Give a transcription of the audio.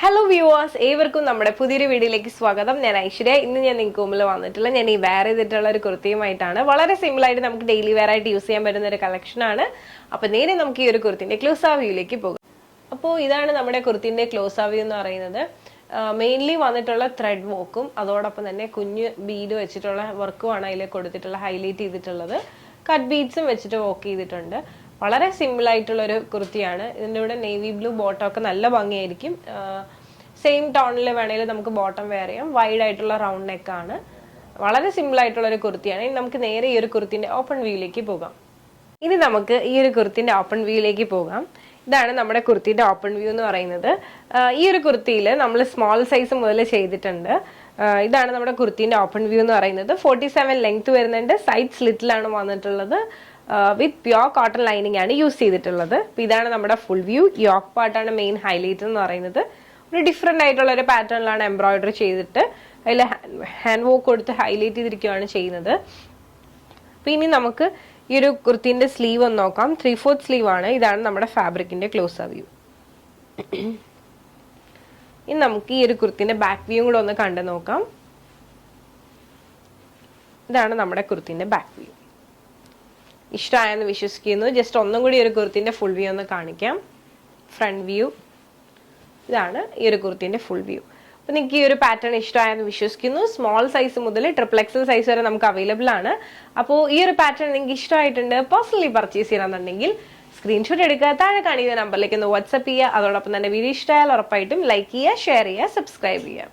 Hello viewers ഏവർക്കും നമ്മുടെ പുതിയൊരു വീഡിയോയിലേക്ക് സ്വാഗതം. ഞാൻ ഐശ്വര്യ. ഇന്ന് ഞാൻ നിങ്ങൾക്ക് മുമ്പിൽ വന്നിട്ടുള്ള ഞാൻ ഈ വെയർ ചെയ്തിട്ടുള്ള ഒരു കുർത്തിയുമായിട്ടാണ്. വളരെ സിമ്പിൾ ആയിട്ട് നമുക്ക് ഡെയിലി വെയർ ആയിട്ട് യൂസ് ചെയ്യാൻ പറ്റുന്ന ഒരു കളക്ഷൻ ആണ്. അപ്പൊ നേരെ നമുക്ക് ഈ ഒരു കുർത്തിന്റെ ക്ലോസ് ആ വ്യൂയിലേക്ക് പോകാം. അപ്പോൾ ഇതാണ് നമ്മുടെ കുർത്തിന്റെ ക്ലോസ് ആ വ്യൂ എന്ന് പറയുന്നത്. മെയിൻലി വന്നിട്ടുള്ള ത്രെഡ് വർക്കും അതോടൊപ്പം തന്നെ കുഞ്ഞ് ബീഡ് വെച്ചിട്ടുള്ള വർക്കുമാണ് അതിൽ കൊടുത്തിട്ടുള്ള ഹൈലൈറ്റ് ചെയ്തിട്ടുള്ളത്. കട്ട് ബീഡ്സും വെച്ചിട്ട് വർക്ക് ചെയ്തിട്ടുണ്ട്. വളരെ സിമ്പിൾ ആയിട്ടുള്ളൊരു കുർത്തിയാണ്. ഇതിന്റെ കൂടെ നേവി ബ്ലൂ ബോട്ടം ഒക്കെ നല്ല ഭംഗിയായിരിക്കും. സെയിം ടോണിൽ വേണമെങ്കിൽ നമുക്ക് ബോട്ടം വെയർ ചെയ്യാം. വൈഡ് ആയിട്ടുള്ള റൗണ്ട് നെക്കാണ് വളരെ സിമ്പിൾ ആയിട്ടുള്ള ഒരു കുർത്തിയാണ്. ഇനി നമുക്ക് നേരെ ഈ ഒരു കുർത്തിന്റെ ഓപ്പൺ വ്യൂയിലേക്ക് പോകാം. ഇനി നമുക്ക് ഈ ഒരു കുർത്തിന്റെ ഓപ്പൺ വ്യൂയിലേക്ക് പോകാം. ഇതാണ് നമ്മുടെ കുർത്തിയുടെ ഓപ്പൺ വ്യൂ എന്ന് പറയുന്നത്. ഈ ഒരു കുർത്തിയിൽ നമ്മൾ സ്മോൾ സൈസ് മുതൽ ചെയ്തിട്ടുണ്ട്. ഇതാണ് നമ്മുടെ കുർത്തിന്റെ ഓപ്പൺ വ്യൂ എന്ന് പറയുന്നത്. ഫോർട്ടി സെവൻ ലെങ്ത് വരുന്നുണ്ട് സൈഡ് സ്ലിറ്റിലാണ് വന്നിട്ടുള്ളത്. വിത്ത് പ്യോർ കോട്ടൺ ലൈനിങ് ആണ് യൂസ് ചെയ്തിട്ടുള്ളത്. അപ്പോൾ ഇതാണ് നമ്മുടെ ഫുൾ വ്യൂ യോക്ക് പാർട്ടാണ് മെയിൻ ഹൈലൈറ്റ് എന്ന് പറയുന്നത്. ഒരു ഡിഫറെന്റ് ആയിട്ടുള്ള ഒരു പാറ്റേണിലാണ് എംബ്രോയിഡറി ചെയ്തിട്ട് അതിൽ ഹാൻഡ് വോക്ക് കൊടുത്ത് ഹൈലൈറ്റ് ചെയ്തിരിക്കുകയാണ് ചെയ്യുന്നത്. അപ്പോൾ ഇനി നമുക്ക് ഈ ഒരു കുർത്തിന്റെ സ്ലീവ് ഒന്ന് നോക്കാം. ത്രീ ഫോർത്ത് സ്ലീവ് ആണ്. ഇതാണ് നമ്മുടെ ഫാബ്രിക്കിന്റെ ക്ലോസ് വ്യൂ ഇനി നമുക്ക് ഈ ഒരു കുർത്തിന്റെ ബാക്ക് വ്യൂ കൂടെ ഒന്ന് കണ്ടു നോക്കാം. ഇതാണ് നമ്മുടെ കുർത്തിന്റെ ബാക്ക് വ്യൂ ഇഷ്ടമായെന്ന് വിശ്വസിക്കുന്നു. ജസ്റ്റ് ഒന്നും കൂടി ഒരു കുർത്തിന്റെ ഫുൾ വ്യൂ ഒന്ന് കാണിക്കാം. ഫ്രണ്ട് വ്യൂ ഇതാണ് ഈ ഒരു കുർത്തിന്റെ ഫുൾ വ്യൂ അപ്പോൾ നിങ്ങൾക്ക് ഈ ഒരു പാറ്റേൺ ഇഷ്ടമായെന്ന് വിശ്വസിക്കുന്നു. സ്മോൾ സൈസ് മുതൽ ട്രിപ്പിൾ എക്സൽ സൈസ് വരെ നമുക്ക് അവൈലബിൾ ആണ്. അപ്പോൾ ഈ ഒരു പാറ്റേൺ നിങ്ങൾക്ക് ഇഷ്ടമായിട്ടുണ്ട് പേഴ്സണലി പർച്ചേസ് ചെയ്യണമെന്നുണ്ടെങ്കിൽ സ്ക്രീൻഷോട്ട് എടുക്കുക താഴെ കാണിക്കുന്ന നമ്പറിലേക്ക് ഒന്ന് വാട്സപ്പ് ചെയ്യുക. അതോടൊപ്പം തന്നെ വീഡിയോ ഇഷ്ടമായാൽ ഉറപ്പായിട്ടും ലൈക്ക് ചെയ്യുക ഷെയർ ചെയ്യുക സബ്സ്ക്രൈബ് ചെയ്യുക.